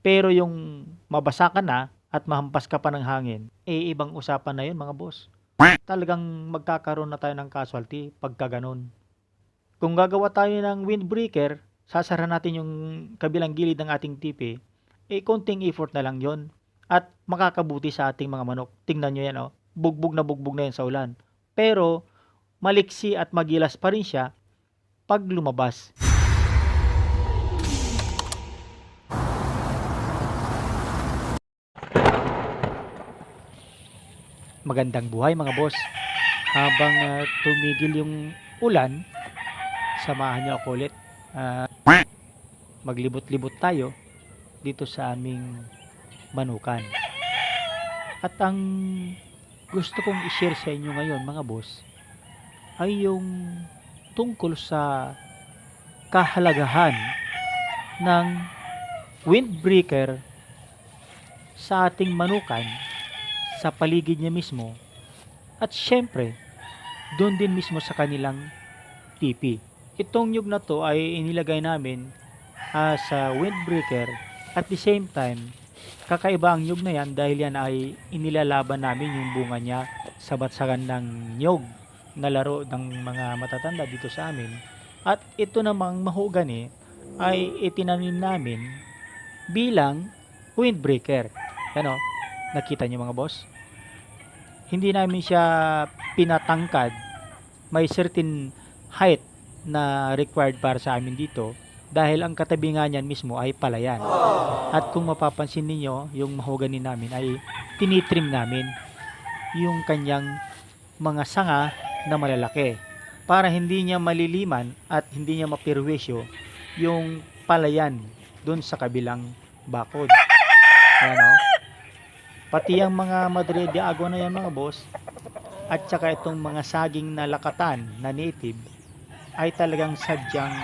Pero yung mabasa ka na at mahampas ka pa ng hangin, eh ibang usapan na yun mga boss. Talagang magkakaroon na tayo ng casualty pagka ganun. Kung gagawa tayo ng windbreaker, sasara natin yung kabilang gilid ng ating tipi, eh konting effort na lang yon at makakabuti sa ating mga manok. Tingnan nyo yan oh, bugbog na bugbog na yan sa ulan. Pero maliksi at magilas pa rin siya pag lumabas. Magandang buhay mga boss. Habang ah, tumigil yung ulan, samahan niyo ako ulit. Ah, maglibot-libot tayo dito sa aming manukan. At ang gusto kong i-share sa inyo ngayon mga boss ay yung tungkol sa kahalagahan ng windbreaker sa ating manukan sa paligid niya mismo at syempre doon din mismo sa kanilang tipi. Itong nyug na to ay inilagay namin as a windbreaker. At the same time kakaiba ang nyug na yan dahil yan ay inilalaban namin yung bunga niya sa batsagan ng nyog na laro ng mga matatanda dito sa amin. At ito namang mahogani ay itinanim namin bilang windbreaker. Ano nakita niyo mga boss hindi namin siya pinatangkad may certain height na required para sa amin dito dahil ang katabi nga niyan mismo ay palayan. At kung mapapansin ninyo, yung mahogani namin ay tinitrim namin yung kanyang mga sanga na malalaki para hindi niya maliliman at hindi niya mapirwisyo yung palayan dun sa kabilang bakod. Ayan o. Pati ang mga Madre de Agua na yan mga boss at saka itong mga saging na lakatan na native ay talagang sadyang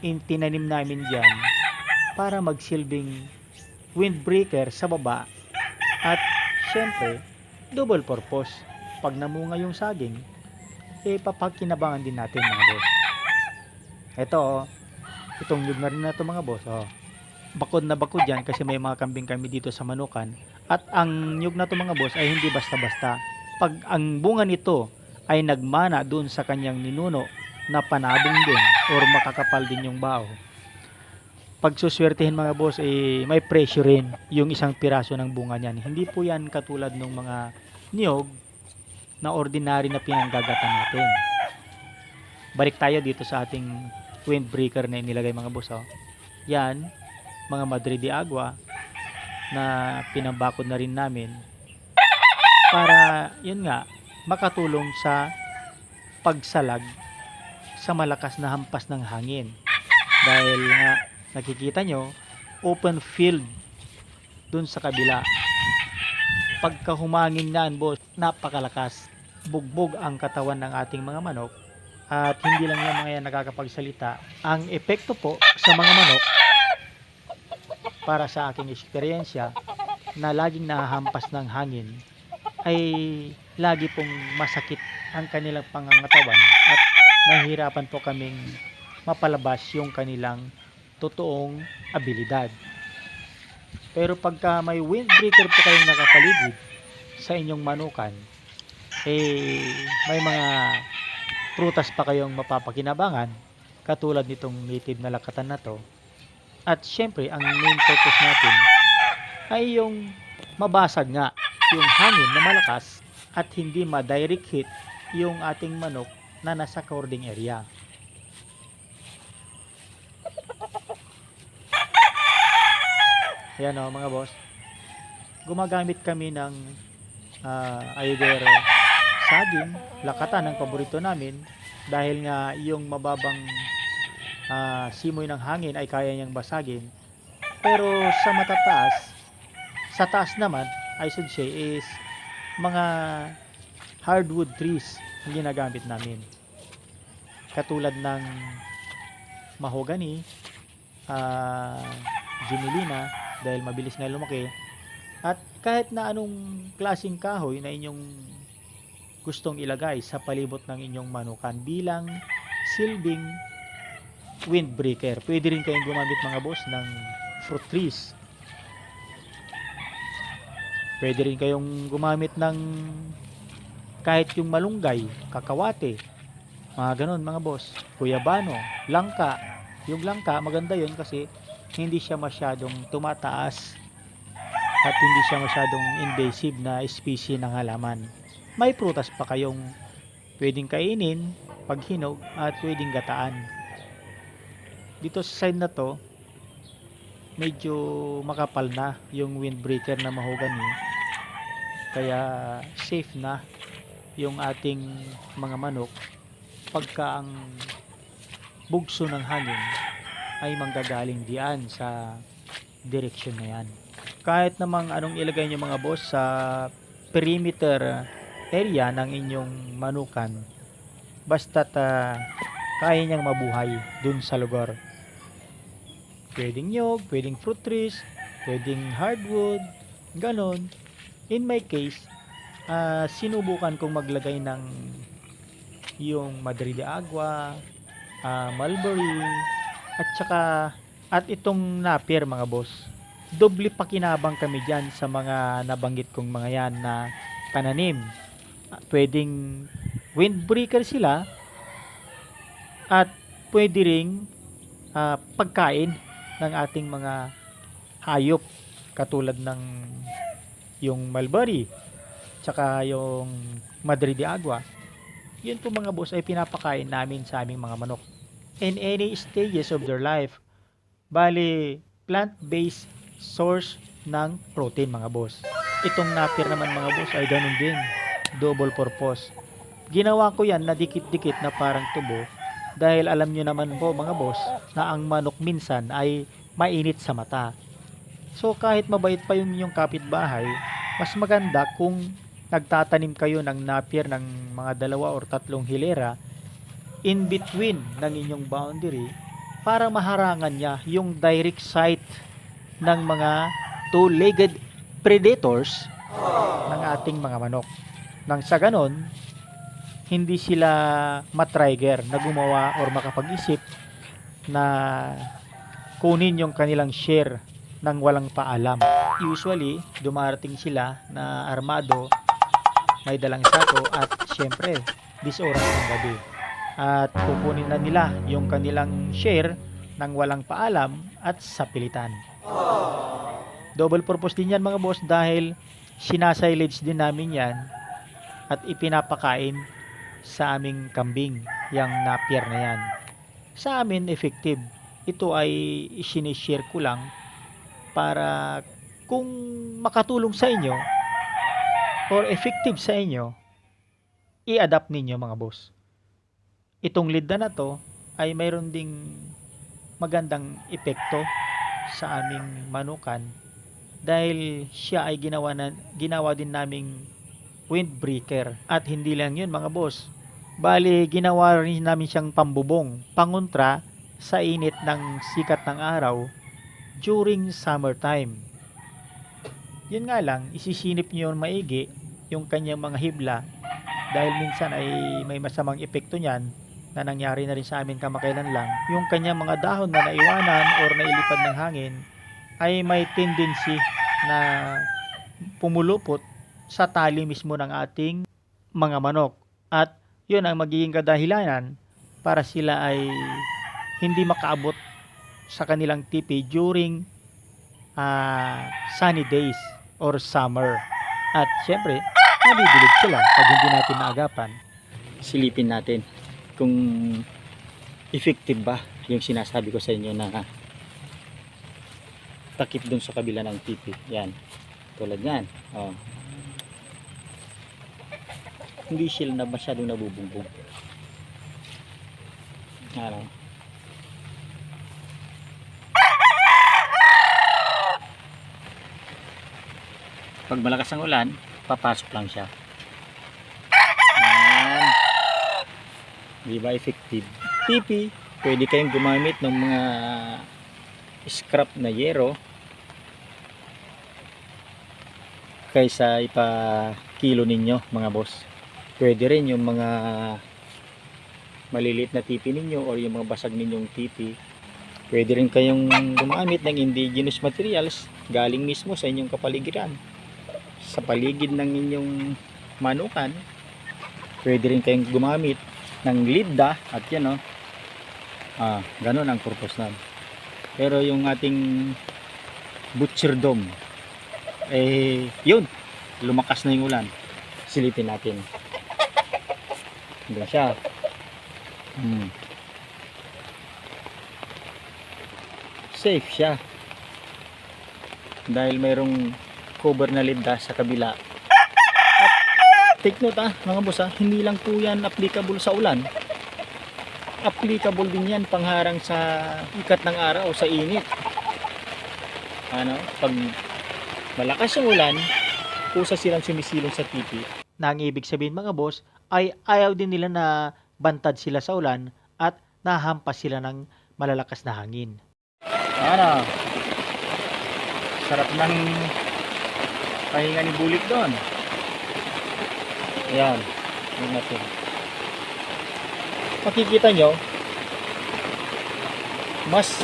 in tinanim namin dyan para magsilbing windbreaker sa baba at syempre double purpose. Pag namunga yung saging eh papagkinabangan din natin mga boss. Ito oh. Itong nyug na rin na ito mga boss oh bakod na bakod yan kasi may mga kambing kami dito sa manukan at ang nyug na to mga boss ay hindi basta-basta pag ang bunga nito ay nagmana doon sa kanyang ninuno na panabong din or makakapal din yung bao. Pag suswertehin mga boss, eh, may presyo rin yung isang piraso ng bunga niyan. Hindi po yan katulad ng mga niyog na ordinary na pinanggagatan natin. Balik tayo dito sa ating windbreaker na inilagay mga boss. Oh. Yan, mga Madrid de Agua na pinambakod na rin namin para yun nga makatulong sa pagsalag sa malakas na hampas ng hangin. Dahil nga nakikita nyo, open field dun sa kabila. Pagka humangin yan, boss, napakalakas. Bugbog ang katawan ng ating mga manok. At hindi lang yung mga yan nakakapagsalita. Ang epekto po sa mga manok, para sa aking eksperyensya, na laging nahahampas ng hangin, ay lagi pong masakit ang kanilang pangangatawan at nahihirapan po kaming mapalabas yung kanilang totoong abilidad. Pero pagka may windbreaker po kayong nakapaligid sa inyong manukan, eh may mga prutas pa kayong mapapakinabangan katulad nitong native na lakatan na to. At syempre, ang main purpose natin ay yung mabasag nga yung hangin na malakas at hindi ma-direct hit yung ating manok na nasa cording area. Yan o mga boss. Gumagamit kami ng ah, either saging, lakatan ang paborito namin dahil nga yung mababang ah, simoy ng hangin ay kaya niyang basagin. Pero sa matataas, sa taas naman, I should say is mga hardwood trees ang ginagamit namin. Katulad ng mahogany, uh, ginilina, dahil mabilis nga lumaki, at kahit na anong klasing kahoy na inyong gustong ilagay sa palibot ng inyong manukan bilang silbing windbreaker. Pwede rin kayong gumamit mga boss ng fruit trees Pwede rin kayong gumamit ng kahit yung malunggay, kakawate, mga ganun mga boss. Kuyabano, langka. Yung langka, maganda yun kasi hindi siya masyadong tumataas at hindi siya masyadong invasive na species ng halaman. May prutas pa kayong pwedeng kainin pag hinog at pwedeng gataan. Dito sa side na to, medyo makapal na yung windbreaker na mahogany. Kaya safe na yung ating mga manok pagka ang bugso ng hangin ay manggagaling diyan sa direksyon na yan. Kahit namang anong ilagay nyo mga boss sa perimeter area ng inyong manukan, basta't ah, kaya niyang mabuhay dun sa lugar. Pwedeng nyog, pwedeng fruit trees, pwedeng hardwood, ganon. In my case, ah, sinubukan kong maglagay ng yung Madrid Agua, ah, mulberry, at saka at itong napier mga boss. Doble pakinabang kami dyan sa mga nabanggit kong mga yan na pananim. Ah, Pwedeng windbreaker sila at pwede ring ah, pagkain ng ating mga hayop katulad ng yung mulberry tsaka yung Madrid de Agua. Yun po mga boss ay pinapakain namin sa aming mga manok in any stages of their life. Bali plant-based source ng protein mga boss. Itong napir naman mga boss ay ganun din. Double purpose. Ginawa ko yan na dikit-dikit na parang tubo dahil alam nyo naman po mga boss na ang manok minsan ay mainit sa mata. So kahit mabait pa yung inyong kapitbahay, mas maganda kung nagtatanim kayo ng napier ng mga dalawa or tatlong hilera in between ng inyong boundary para maharangan niya yung direct sight ng mga two-legged predators ng ating mga manok. Nang sa ganon, hindi sila matrigger na gumawa or makapag-isip na kunin yung kanilang share ng walang paalam. Usually, dumarating sila na armado, may dalang sako at syempre, this oras ng gabi. At kukunin na nila yung kanilang share ng walang paalam at sa pilitan. Double purpose din yan mga boss dahil sinasilage din namin yan at ipinapakain sa aming kambing, yung napier na yan. Sa amin, effective. Ito ay isinishare ko lang para kung makatulong sa inyo or effective sa inyo, i-adapt ninyo mga boss. Itong lead na to ay mayroon ding magandang epekto sa aming manukan dahil siya ay ginawa, na, ginawa din naming windbreaker at hindi lang yun mga boss Bali, ginawa rin namin siyang pambubong, pangontra sa init ng sikat ng araw during summertime. Yun nga lang, isisinip niyo yung maigi yung kanyang mga hibla dahil minsan ay may masamang epekto niyan na nangyari na rin sa amin kamakailan lang. Yung kanyang mga dahon na naiwanan or nailipad ng hangin ay may tendency na pumulupot sa tali mismo ng ating mga manok. At yun ang magiging kadahilanan para sila ay hindi makaabot sa kanilang tipi during ah, sunny days or summer. At syempre, madidilig sila pag hindi natin naagapan. Silipin natin kung effective ba yung sinasabi ko sa inyo na takip dun sa kabila ng tipi. Yan. Tulad yan. Oh hindi sila na masyadong nabubugbog. Ano? Pag malakas ang ulan, papasok lang siya. Yan. Di ba effective? TP, pwede kayong gumamit ng mga scrap na yero kaysa ipa kilo ninyo mga boss pwede rin yung mga maliliit na tipi ninyo or yung mga basag ninyong tipi pwede rin kayong gumamit ng indigenous materials galing mismo sa inyong kapaligiran sa paligid ng inyong manukan. Pwede rin kayong gumamit ng lidda at yan oh. Ah, ganun ang purpose nun. Pero yung ating butcher dome, eh, yun, lumakas na yung ulan. Silipin natin. Doon siya. Hmm. Safe siya. Dahil mayroong cover na lidda sa kabila. At take note ah, mga boss ah, hindi lang po yan applicable sa ulan. Applicable din yan pangharang sa ikat ng araw sa init. Ano, pag malakas yung ulan, kusa silang sumisilong sa TV. Na ang ibig sabihin mga boss ay ayaw din nila na bantad sila sa ulan at nahampas sila ng malalakas na hangin. Ano? Sarap ng pahinga ni Bulik doon. Ayan. Yan natin. Makikita nyo, mas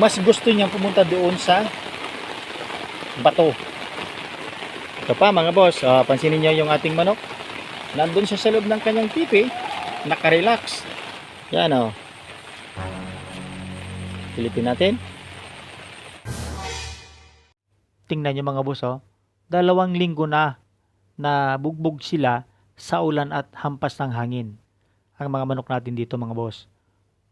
mas gusto niyang pumunta doon sa bato. Ito pa mga boss, ah, pansinin niyo yung ating manok. Nandun siya sa loob ng kanyang pipi, nakarelax. Yan o. Pilipin natin. Tingnan nyo mga boss oh, dalawang linggo na na bugbog sila sa ulan at hampas ng hangin. Ang mga manok natin dito mga boss.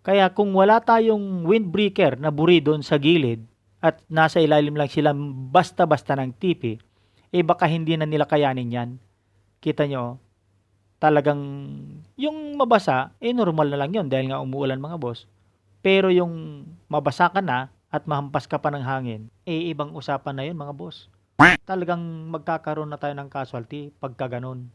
Kaya kung wala tayong windbreaker na buri doon sa gilid at nasa ilalim lang sila basta-basta ng tipi, eh baka hindi na nila kayanin yan. Kita nyo, oh, talagang yung mabasa, eh normal na lang yon dahil nga umuulan mga boss. Pero yung mabasa ka na at mahampas ka pa ng hangin, eh ibang usapan na yun mga boss. Talagang magkakaroon na tayo ng casualty pagka ganun.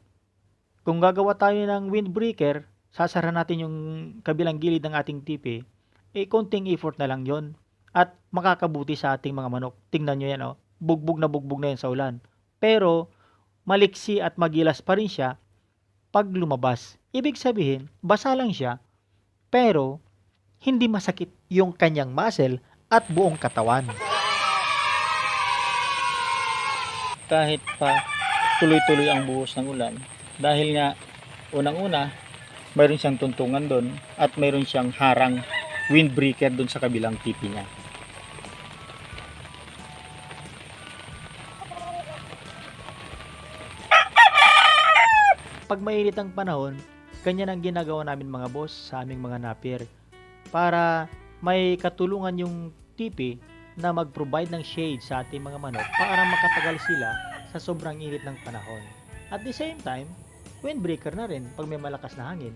Kung gagawa tayo ng windbreaker, sasara natin yung kabilang gilid ng ating tipi, eh konting effort na lang yon at makakabuti sa ating mga manok. Tingnan nyo yan oh, bugbog na bugbog na yan sa ulan. Pero maliksi at magilas pa rin siya pag lumabas. Ibig sabihin, basa lang siya, pero hindi masakit yung kanyang muscle at buong katawan. kahit pa tuloy-tuloy ang buhos ng ulan dahil nga unang-una mayroon siyang tuntungan doon at mayroon siyang harang windbreaker doon sa kabilang tipi niya Pag mainit ang panahon, ganyan ang ginagawa namin mga boss sa aming mga napier para may katulungan yung tipi na mag-provide ng shade sa ating mga manok para makatagal sila sa sobrang init ng panahon. At the same time, windbreaker na rin pag may malakas na hangin